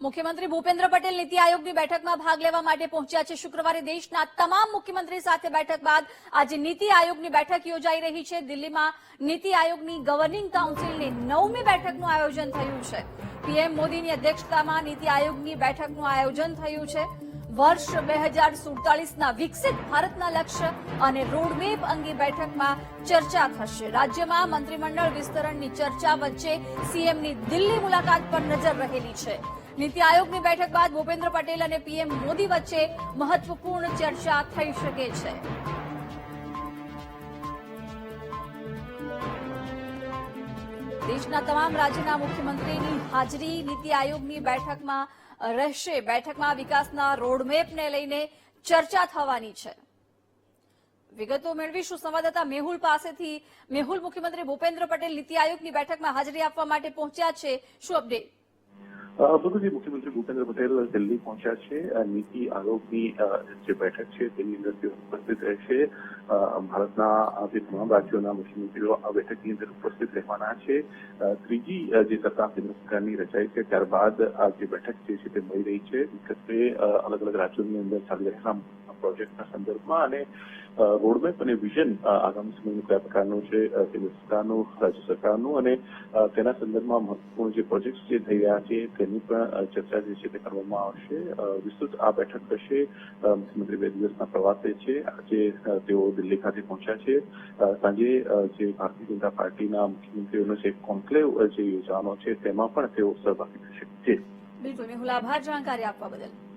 મુખ્યમંત્રી ભૂપેન્દ્ર પટેલ નીતિ આયોગની બેઠકમાં ભાગ લેવા માટે પહોંચ્યા છે. શુક્રવારે દેશના તમામ મુખ્યમંત્રી સાથે બેઠક બાદ આજે નીતિ આયોગની બેઠક યોજાઈ રહી છે. દિલ્હીમાં નીતિ આયોગની ગવર્નિંગ કાઉન્સિલની નવમી બેઠકનું આયોજન થયું છે. પીએમ મોદીની અધ્યક્ષતામાં નીતિ આયોગની બેઠકનું આયોજન થયું છે. વર્ષ બે હજાર સુડતાલીસના વિકસિત ભારતના લક્ષ્ય અને રોડમેપ અંગે બેઠકમાં ચર્ચા થશે. રાજ્યમાં મંત્રીમંડળ વિસ્તરણની ચર્ચા વચ્ચે સીએમની દિલ્હી મુલાકાત પર નજર રહેલી છે. નીતિ આયોગની બેઠક બાદ ભૂપેન્દ્ર પટેલ અને પીએમ મોદી વચ્ચે મહત્વપૂર્ણ ચર્ચા થઈ શકે છે. દેશના તમામ રાજ્યના મુખ્યમંત્રીની હાજરી નીતિ આયોગની બેઠકમાં રહેશે. બેઠકમાં વિકાસના રોડમેપને લઈને ચર્ચા થવાની છે. વિગતો મેળવીશું. સંવાદદાતા મેહુલ પાસેથી. મેહુલ, મુખ્યમંત્રી ભૂપેન્દ્ર પટેલ નીતિ આયોગની બેઠકમાં હાજરી આપવા માટે પહોંચ્યા છે. શું અપડેટ બિલકુલ મુખ્યમંત્રી ભૂપેન્દ્ર પટેલ દિલ્હી પહોંચ્યા છે. નીતિ આયોગની જે બેઠક છે તેની અંદર તેઓ ઉપસ્થિત રહેશે. ભારતના જે તમામ રાજ્યોના મુખ્યમંત્રીઓ આ બેઠકની અંદર ઉપસ્થિત રહેવાના છે. ત્રીજી જે સરકાર કેન્દ્ર સરકારની રચાઈ છે ત્યારબાદ આ જે બેઠક જે છે તે મળી રહી છે. મુખ્યત્વે અલગ અલગ રાજ્યોની અંદર ચાલી રહેલા પ્રોજેક્ટના સંદર્ભમાં અને રોડમેપ અને વિઝન આગામી સમયનું કયા પ્રકારનું છે કેન્દ્ર સરકારનું રાજ્ય સરકારનું અને તેના સંદર્ભમાં મહત્વપૂર્ણ જે પ્રોજેક્ટ જે થઈ રહ્યા છે તેની પણ ચર્ચા જે છે તે કરવામાં આવશે. વિસ્તૃત આ બેઠક થશે મુખ્યમંત્રી બે દિવસના પ્રવાસે છે. આજે તેઓ દિલ્હી ખાતે પહોંચ્યા છે. સાંજે જે ભારતીય જનતા પાર્ટીના મુખ્યમંત્રીઓનો જે કોન્ક્લેવ જે યોજવાનો છે તેમાં પણ તેઓ સહભાગી થશે. બિલકુલ. મેહુલ આભાર જાણકારી આપવા બદલ.